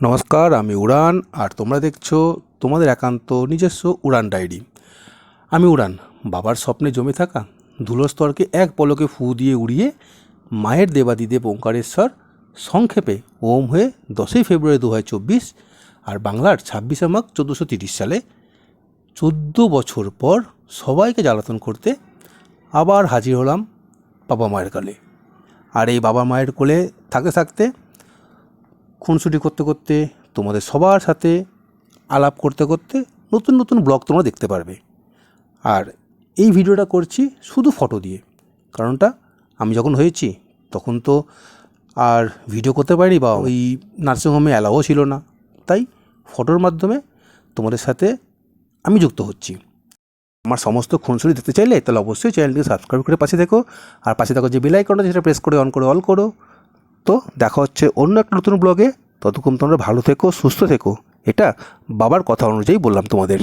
নমস্কার, আমি উড়ান, আর তোমরা দেখছ তোমাদের একান্ত নিজস্ব উড়ান ডায়েরি। আমি উড়ান, বাবার স্বপ্নে জমে থাকা ধুলোর স্তরকে এক পলকে ফু দিয়ে উড়িয়ে মায়ের দেবাদিদেব ওঙ্কারেশ্বর সংক্ষেপে ওম হয়ে দশই ফেব্রুয়ারি দু আর বাংলার ছাব্বিশে মাঘ চোদ্দোশো তিরিশ সালে চোদ্দ বছর পর সবাইকে জ্বালাতন করতে আবার হাজির হলাম বাবা মায়ের কোলে। আর এই বাবা মায়ের কোলে থাকতে থাকতে খুনসুটি করতে করতে, তোমাদের সবার সাথে আলাপ করতে করতে নতুন নতুন ব্লগ তোমরা দেখতে পারবে। আর এই ভিডিওটা করছি শুধু ফটো দিয়ে। কারণটা, আমি যখন হয়েছি, তখন তো আর ভিডিও করতে পারিনি বা ওই নার্সিংহোমে অ্যালাও ছিল না। তাই ফটোর মাধ্যমে তোমাদের সাথে আমি যুক্ত হচ্ছি। আমার সমস্ত খুনসুটি দেখতে চাইলে তাহলে অবশ্যই চ্যানেলটিকে সাবস্ক্রাইব করে পাশে দেখো আর পাশে দেখো যে বেল আইকনটা, সেটা প্রেস করে অন করে অল করো। তো দেখা হচ্ছে অন্য একটা নতুন ব্লগে ততক্ষণ তোমরা ভালো থেকো, সুস্থ থেকো। এটা বাবার কথা অনুযায়ী বললাম তোমাদের।